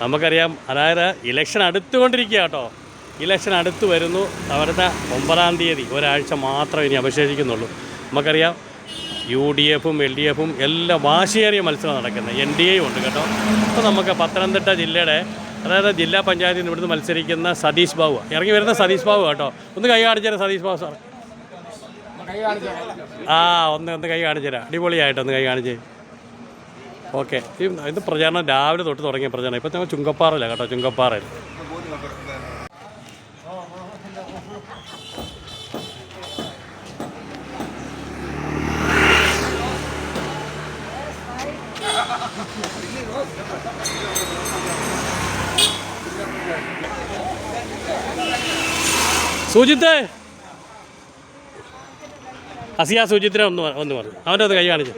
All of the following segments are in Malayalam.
നമുക്കറിയാം അതായത് ഇലക്ഷൻ അടുത്തുകൊണ്ടിരിക്കുക കേട്ടോ ഇലക്ഷൻ അടുത്ത് വരുന്നു. അവരുടെ ഒമ്പതാം തീയതി ഒരാഴ്ച മാത്രമേ ഇനി അവശേഷിക്കുന്നുള്ളൂ. നമുക്കറിയാം യു ഡി എഫും എൽ ഡി എഫും എല്ലാം വാശിയേറിയ മത്സരം നടക്കുന്നത്. എൻ ഡി എയും ഉണ്ട് കേട്ടോ. അപ്പോൾ നമുക്ക് പത്തനംതിട്ട ജില്ലയുടെ അതായത് ജില്ലാ പഞ്ചായത്തിൽ നിന്ന് ഇവിടുന്ന് മത്സരിക്കുന്ന സതീഷ് ബാബു ഇറങ്ങി വരുന്ന സതീഷ് ബാബു കേട്ടോ. ഒന്ന് കൈ കാണിച്ചേരാം സതീഷ് ബാബു സാർ ആ ഒന്ന് ഒന്ന് കൈ കാണിച്ചുതരാം അടിപൊളിയായിട്ട് ഒന്ന് കൈ കാണിച്ചേ ഓക്കെ. ഇത് പ്രചാരണം രാവിലെ തൊട്ട് തുടങ്ങിയ പ്രചാരണം. ഇപ്പം ഞങ്ങൾ ചുങ്കപ്പാറയില്ല കേട്ടോ ചുങ്കപ്പാറയിൽ. സുജിത്ത് അസിയ സുജിത്തിനെ ഒന്ന് ഒന്ന് പറഞ്ഞു അവന്റെ അത് കൈ കാണിച്ചു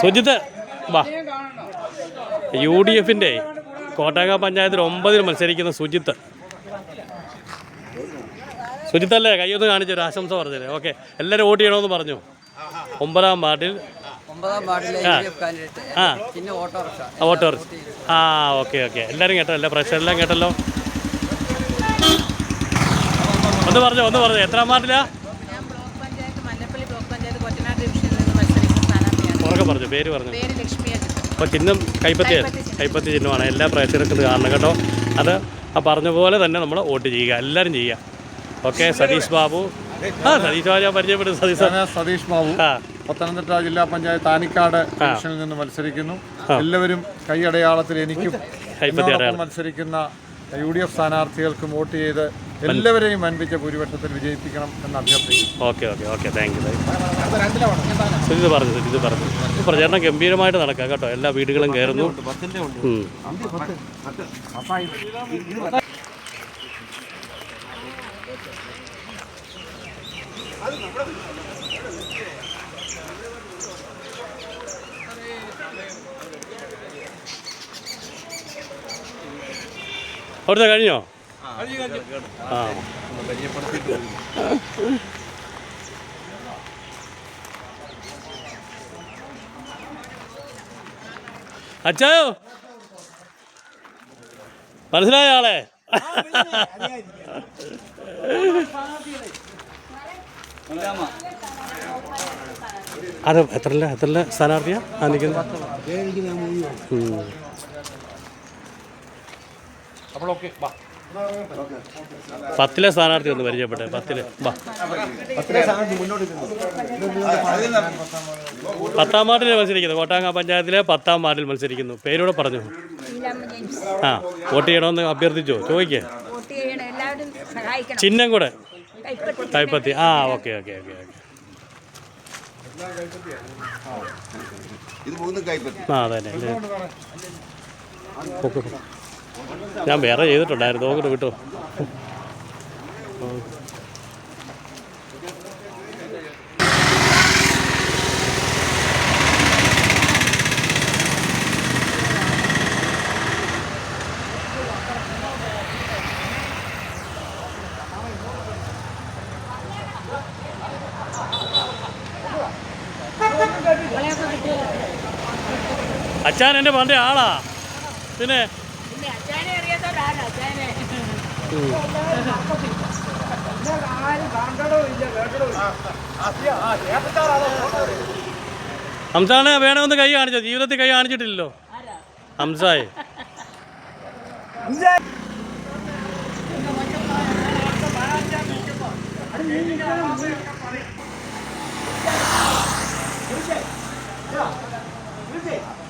സുജിത്ത് വാ. യു ഡി എഫിന്റെ കോട്ടാങ്ക പഞ്ചായത്തിൽ ഒമ്പതിൽ മത്സരിക്കുന്ന സുജിത്ത്. സുജിത്തല്ലേ കൈയൊന്ന് കാണിച്ചു ഒരു ആശംസ പറഞ്ഞില്ലേ ഓക്കെ എല്ലാവരും വോട്ട് ചെയ്യണമെന്ന് പറഞ്ഞു. ഒമ്പതാം വാർഡിൽ ആ. കാൻഡിഡേറ്റ് ആ. Autorickshaw okay okay. എല്ലാവരും കേട്ടോ എല്ലാ പ്രശ്നം കേട്ടല്ലോ. ഒന്ന് പറഞ്ഞോ ഒന്ന് പറഞ്ഞോ. എത്രാം വാർഡിലാ ഞാൻ ബ്ലോക്ക് പഞ്ചായത്ത് മല്ലപ്പള്ളി ബ്ലോക്ക് പഞ്ചായത്ത് കൊറ്റനാട് ഡിവിഷനിൽ നിന്ന് മത്സരിക്കുന്ന സ്ഥാനാർത്ഥിയാണ് ഉറക്കെ പറഞ്ഞു പേര് പറഞ്ഞു. പേര് അപ്പോൾ ചിഹ്നം കൈപ്പത്തി കൈപ്പത്തി ചിഹ്നം. കൈപ്പത്തി ചിഹ്നമാണ്. എല്ലാ പ്രേക്ഷകർക്കും ഇത് കാണണം കേട്ടോ. അത് ആ പറഞ്ഞ പോലെ തന്നെ നമ്മൾ വോട്ട് ചെയ്യുക. എല്ലാവരും ചെയ്യുക. ഓക്കെ സതീഷ് ബാബു. ആ സതീഷ് ബാബു ഞാൻ പരിചയപ്പെടും സതീഷ് സതീഷ് ബാബു. ആ. പത്തനംതിട്ട ജില്ലാ പഞ്ചായത്ത് ആനിക്കാട് ഡിവിഷനിൽ നിന്ന് മത്സരിക്കുന്നു. എല്ലാവരും കൈയടയാളത്തിൽ എനിക്കും മത്സരിക്കുന്ന യു ഡി എഫ് സ്ഥാനാർത്ഥികൾക്കും വോട്ട് ചെയ്ത് എല്ലാവരെയും വൻപിച്ച ഭൂരിപക്ഷത്തിൽ വിജയിപ്പിക്കണം എന്ന് അഭ്യർത്ഥിക്കുന്നു. Okay okay okay thank you Sujith പറഞ്ഞു സുജിത് പറഞ്ഞു. ഈ പ്രചാരണം ഗംഭീരമായിട്ട് നടക്കാം കേട്ടോ. എല്ലാ വീടുകളും കയറുന്നു. അവിടുത്തെ കഴിഞ്ഞോ? ആ അച്ചായോ മനസ്സിലായ ആളെ? അത് എത്രല്ല എത്രല്ല സ്ഥാനാർത്ഥിയാ? ആ നിൽക്കുന്നത് ഉം. പത്തിലെ സ്ഥാനാർത്ഥി ഒന്ന് പരിചയപ്പെട്ടെ പത്തിൽ. പത്താം വാർഡിൽ മത്സരിക്കുന്നു. കോട്ടാങ്ങ പഞ്ചായത്തിലെ പത്താം വാർഡിൽ മത്സരിക്കുന്നു. പേരൂടെ പറഞ്ഞു. ആ വോട്ട് ചെയ്യണമെന്ന് അഭ്യർത്ഥിച്ചോ? ചോദിക്കേ. ചിഹ്നം കൂടെ. കൈപ്പത്തി. ആ ഓക്കെ ഓക്കെ ഓക്കെ ഓക്കെ. ആ അതെ തന്നെ ഓക്കെ. ഞാൻ വേറെ ചെയ്തിട്ടുണ്ടായിരുന്നു. നോക്കിട്ട് വിട്ടു. അച്ഛൻ എന്റെ പണ്ടേ ആളാ. പിന്നെ ഹംസാണ് വേണമെന്ന് കൈ കാണിച്ചോ? ജീവിതത്തിൽ കൈ കാണിച്ചിട്ടില്ലല്ലോ. ഹംസായി. Yeah.